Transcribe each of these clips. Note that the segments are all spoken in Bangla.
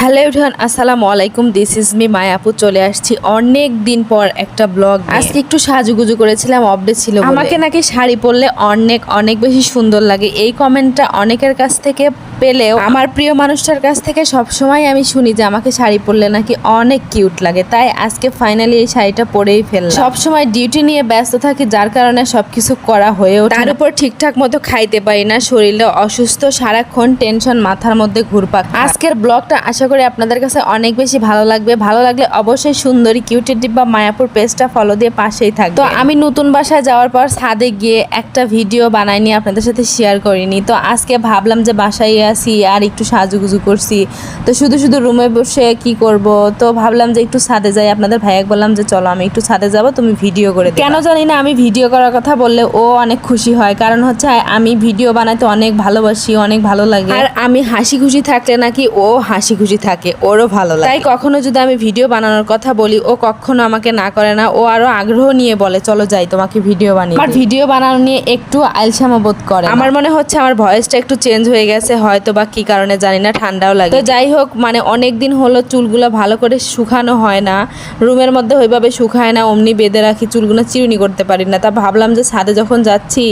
হ্যালো এভরিওয়ান, আসসালামু আলাইকুম। দিস ইজ মি মায়াপু চলে আসছি অনেক দিন পর একটা ব্লগ আজকে একটু সাজুগুজু করেছিলাম আপডেট ছিল আমাকে নাকি শাড়ি পরলে অনেক অনেক বেশি সুন্দর লাগে। এই কমেন্টটা অনেকের কাছ থেকে পেলেও আমার প্রিয় মানুষটার কাছ থেকে সবসময় আমি শুনি যে আমাকে শাড়ি পরলে নাকি অনেক কিউট লাগে। তাই আজকে ফাইনালি এই শাড়িটা পরেই ফেললাম। সবসময় ডিউটি নিয়ে ব্যস্ত থাকি যার কারণে সবকিছু করা হয়ে ওঠে তার উপর ঠিকঠাক মতো খাইতে পারি না শরীরে অসুস্থ সারাক্ষণ টেনশন মাথার মধ্যে ঘুরপাক আজকের ব্লগটা আশা করি আপনাদের কাছে অনেক বেশি ভালো লাগবে। ভালো লাগলে অবশ্যই সুন্দরী কিউটের ডিব্বা মায়াপুর পেজটা ফলো দিয়ে পাশেই থাকবে তো আমি নতুন বাসায় যাওয়ার পর ছাদে গিয়ে একটা ভিডিও বানাই নিয়ে আপনাদের সাথে শেয়ার করিনি। তো আজকে ভাবলাম যে বাসায় আসি আর একটু সাজুগুজু করছি। তো শুধু শুধু রুমে বসে কি করব? তো ভাবলাম যে একটু ছাদে যাই। আপনাদের ভাইয়াক বললাম যে চলো আমি একটু ছাদে যাব তুমি ভিডিও করে কেন জানি না আমি ভিডিও করার কথা বললে ও অনেক খুশি হয়। কারণ হচ্ছে আমি ভিডিও বানাতে অনেক ভালোবাসি অনেক ভালো লাগে। আর আমি হাসি খুশি থাকলে নাকি ও হাসি খুশি থাকে ওরও ভালো লাগে। তাই কখনো যদি আমি ভিডিও বানানোর কথা বলি ও কখনো আমাকে না করে না ও আরও আগ্রহ নিয়ে বলে চলো যাই তোমাকে ভিডিও বানিয়ে আমার ভিডিও বানানো নিয়ে একটু আলসামা বোধ করে আমার মনে হচ্ছে আমার ভয়েসটা একটু চেঞ্জ হয়ে গেছে হয়তো বা কি কারণে জানি না, ঠান্ডাও লাগে। তো যাই হোক মানে অনেক দিন হলো চুলগুলো ভালো করে শুকানো হয় না। রুমের মধ্যে ওইভাবে শুকায় না, অমনি বেঁধে রাখি, চুলগুলো চিরুনি করতে পারি না। তা ভাবলাম যে ছাদে যখন যাচ্ছি,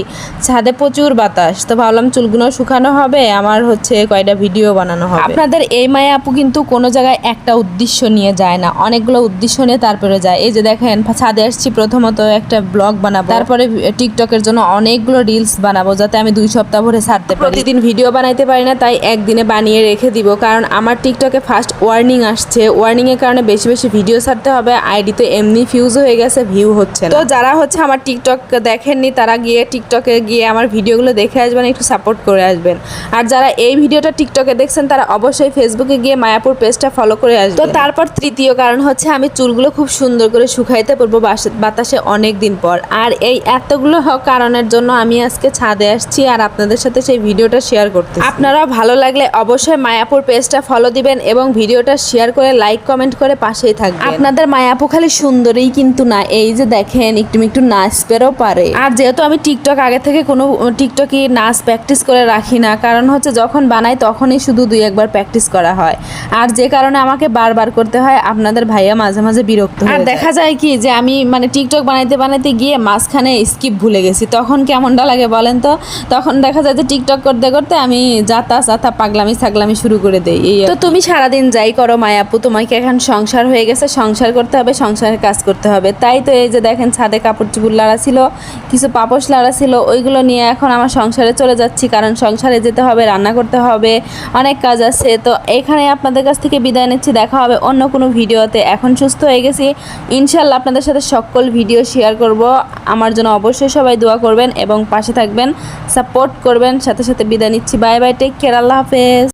ছাদে প্রচুর বাতাস। তো ভাবলাম চুলগুলো শুকানো হবে, আমার হচ্ছে কয়টা ভিডিও বানানো হবে। আপনাদের এই মায়া আপু কিন্তু কোনো জায়গায় একটা উদ্দেশ্য নিয়ে যায় না। অনেকগুলো উদ্দেশ্য নিয়ে তারপরে যায়। এই যে দেখেন, ছাদে আসছি প্রথমত একটা ব্লগ বানাবো। তারপরে টিকটকের জন্য অনেকগুলো রিলস বানাবো, যাতে আমি দুই সপ্তাহ ভরে ছাড়তে পারি প্রতিদিন ভিডিও বানাইতে পারি না তাই একদিনে বানিয়ে রেখে দিব, কারণ আমার টিকটকে ফার্স্ট ওয়ার্নিং আসছে। ওয়ার্নিংয়ের কারণে বেশি বেশি ভিডিও ছাড়তে হবে আইডি তো এমনি ফিউজ হয়ে গেছে ভিউ হচ্ছে তো যারা হচ্ছে আমার টিকটক দেখেননি, তারা গিয়ে টিকটকে গিয়ে আমার ভিডিওগুলো দেখে আসবেন, একটু সাপোর্ট করে আসবেন। আর যারা এই ভিডিওটা টিকটকে দেখছেন, তারা অবশ্যই ফেসবুকে গিয়ে মায়াপুর পেজটা ফলো করে আসবেন। তো তারপর তৃতীয় কারণ হচ্ছে, আমি চুলগুলো খুব সুন্দর করে শুকাইতে পারব বাতাসে অনেক দিন পর। আর এই এতগুলো কারণের জন্য আমি আজকে ছাদে আসছি, আর আপনাদের সাথে সেই ভিডিওটা শেয়ার করতে আপনারা ভালো লাগলে অবশ্যই মায়াপুর পেজটা ফলো দিবেন এবং ভিডিওটা শেয়ার করে লাইক কমেন্ট করে পাশেই থাকবেন। আপনাদের মায়াপু খালি সুন্দরই কিন্তু না এই যে দেখেন একটু একটু নাচ পেরও পারে। আর যেহেতু আমি টিকটক আগে থেকে কোনো টিকটকে নাচ প্র্যাকটিস করে রাখি না কারণ হচ্ছে যখন বানাই তখনই শুধু দুই একবার প্র্যাকটিস করা হয়। আর যে কারণে আমাকে বারবার করতে হয় আপনাদের ভাইয়া মাঝে মাঝে বিরক্ত আর দেখা যায় কি যে আমি মানে টিকটক বানাইতে বানাইতে গিয়ে মাঝখানে স্কিপ ভুলে গেছি তখন কেমনটা লাগে বলেন তো? তখন দেখা যায় যে টিকটক করতে করতে আমি যাতা যাতা পাগলামি ছাগলামি শুরু করে দেই এই তো তুমি সারাদিন যাই করো মায়াপু তোমাকে এখন সংসার হয়ে গেছে? সংসার করতে হবে সংসারের কাজ করতে হবে। তাই তো এই যে দেখেন ছাদে কাপড় চুপুর লাড়া ছিল কিছু পাপোশ লাড়া ছিল ওইগুলো নিয়ে এখন আমার সংসারে চলে যাচ্ছি কারণ সংসারে যেতে হবে রান্না করতে হবে অনেক কাজ আছে। তো এখানে আপনাদের কাছ থেকে বিদায় নিচ্ছি দেখা হবে অন্য কোনো ভিডিওতে। এখন সুস্থ হয়ে গেছি ইনশাল্লাহ আপনাদের সাথে সকল ভিডিও শেয়ার করব। আমার জন্য অবশ্যই সবাই দোয়া করবেন এবং পাশে থাকবেন সাপোর্ট করবেন। সাথে সাথে বিদায় নিচ্ছি bye bye take care Allah